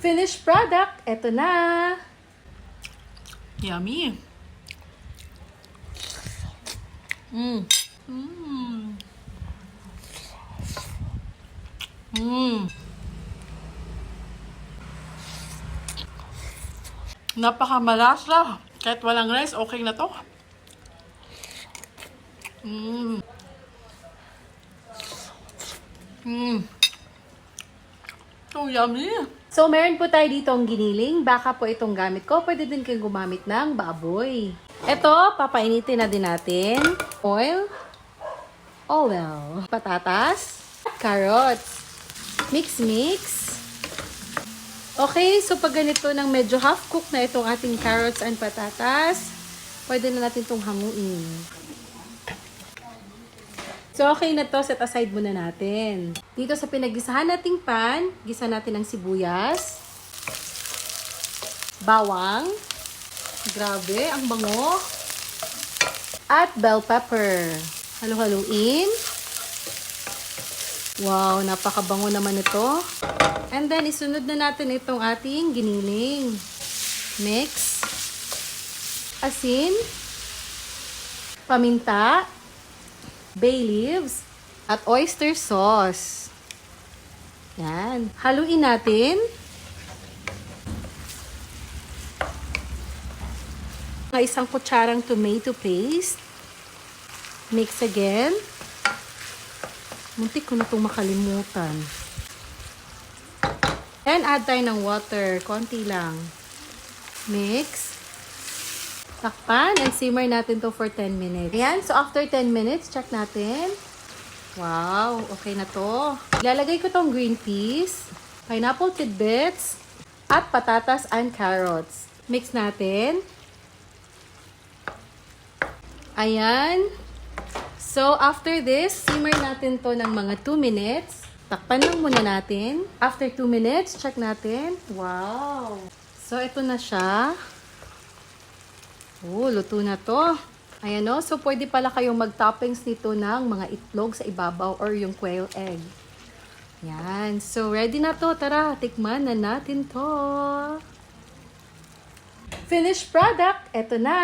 Finished product, eto na. Yummy. Mmm. Mmm. Mmm. Napakamalasa. Kahit walang rice, okay na to. Mmm. Mmm. So yummy. So, meron po tayo dito ang giniling. Baka po itong gamit ko. Pwede din kayong gumamit ng baboy. Ito, papainitin na din natin. Oil. Oil. Patatas. Carrots. Mix, mix. Okay, so pag ganito ng medyo half-cook na itong ating carrots and patatas, pwede na natin itong hanguin. So, okay na to. Set aside muna natin. Dito sa pinaggisahan nating pan, gisa natin ng sibuyas, bawang, grabe, ang bango, at bell pepper. Halo-haluin. Wow, napakabango naman ito. And then, isunod na natin itong ating giniling. Mix. Asin. Paminta bay leaves, at oyster sauce. Yan. Haluin natin. Mga isang kutsarang tomato paste. Mix again. Muntik ko na itong makalimutan. And add tayo ng water. Konti lang. Mix. Takpan and simmer natin to for 10 minutes. Ayan, so after 10 minutes, check natin. Wow, okay na to. Ilalagay ko tong green peas, pineapple tidbits, at patatas and carrots. Mix natin. Ayan. So, after this, simmer natin to ng mga 2 minutes. Takpan lang muna natin. After 2 minutes, check natin. Wow. So, ito na siya. Oh, luto na to. Ayan o. So, pwede pala kayong mag-toppings nito ng mga itlog sa ibabaw or yung quail egg. Yan. So, ready na to. Tara, tikman na natin to. Finished product. Ito na.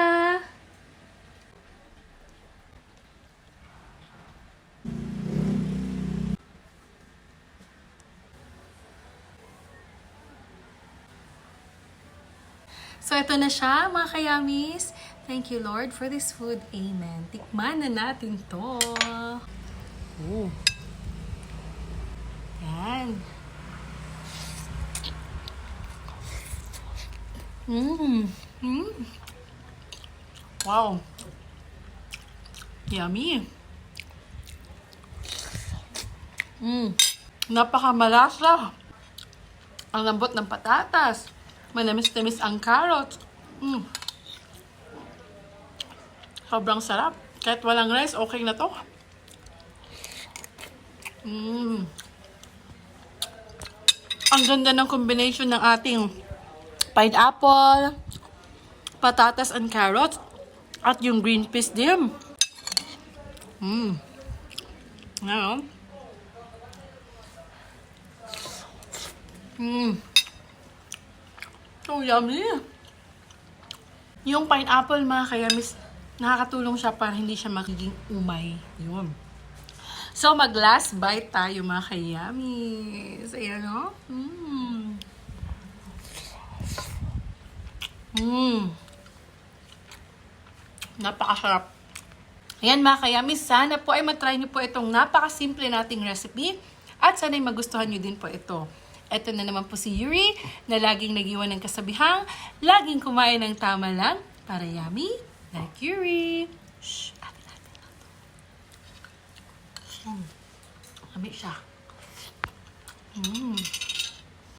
So, ito na siya, mga kayamis. Thank you, Lord, for this food. Amen. Tikman na natin to. Oh. Yan. Mmm. Mmm. Wow. Yummy. Mmm. Napakamalasa. Ang lambot ng patatas. Manamis-tamis ang carrots. Mmm. Sobrang sarap. Kahit walang rice, okay na to. Mmm. Ang ganda ng combination ng ating pineapple, patatas and carrots, at yung green peas din. Mmm. Ano? Mmm. So yummy. Yung pineapple mga kayamis, nakakatulong siya para hindi siya magiging umay. Yun. So, mag last bite tayo mga kayamis. Ayan o. Mmm. Mmm. Napakasarap. Ayan mga kayamis, sana po ay matry niyo po itong napakasimple nating recipe at sana ay magustuhan niyo din po ito. Ito na naman po si Yuri na laging nagiwan ng kasabihang, laging kumain ng tama lang para yummy like Yuri. Shh, atin natin na to. Siya. Mm.